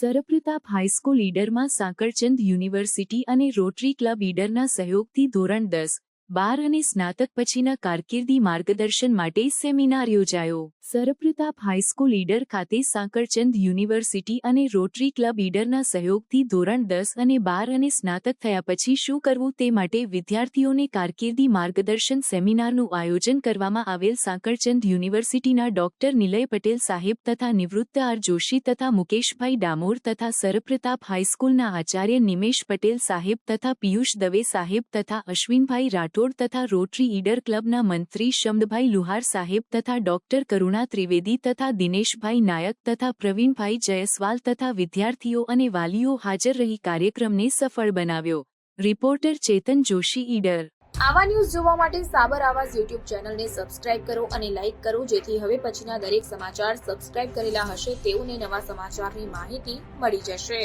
સરપ્રતાપ high school ઈડરમાં Sankalchand university અને rotary club ઈડરના સહયોગથી ધોરણ દસ બાર અને સ્નાતક પછીના કારકિર્દી માર્ગદર્શન માટે સેમિનાર યોજાયો. સરપ્રતાપ હાઈસ્કૂલ ઈડર ખાતે સાંકળચંદ યુનિવર્સિટી અને રોટરી ક્લબ ઈડરના સહયોગથી ધોરણ દસ અને બાર અને સ્નાતક થયા પછી શું કરવું તે માટે વિદ્યાર્થીઓને કારકિર્દી માર્ગદર્શન સેમિનારનું આયોજન કરવામાં આવેલ સાંકળચંદ યુનિવર્સિટીના ડોક્ટર નિલય પટેલ સાહેબ તથા નિવૃત્ત આર જોશી તથા મુકેશભાઈ ડામોર તથા સરપ્રતાપ હાઈસ્કૂલના આચાર્ય નિમેશ પટેલ સાહેબ તથા પિયુષ દવે સાહેબ તથા અશ્વિનભાઈ રાઠોડ તથા રોટરી ઈડર ક્લબના મંત્રી શમદભાઈ લુહાર સાહેબ તથા ડોક્ટર કરુણા ત્રિવેદી તથા દિનેશભાઈ નાયક તથા પ્રવીણભાઈ જયસ્વાલ તથા વિદ્યાર્થીઓ અને વાલીઓ હાજર રહી કાર્યક્રમને સફળ બનાવ્યો. રિપોર્ટર ચેતન જોશી ઈડર. આવા ન્યૂઝ જોવા માટે સાબર આવાઝ યુટ્યુબ ચેનલને સબસ્ક્રાઇબ કરો અને લાઇક કરો જેથી હવે પછીના દરેક સમાચાર સબસ્ક્રાઇબ કરેલા હશે તેઓને નવા સમાચારની માહિતી મળી જશે.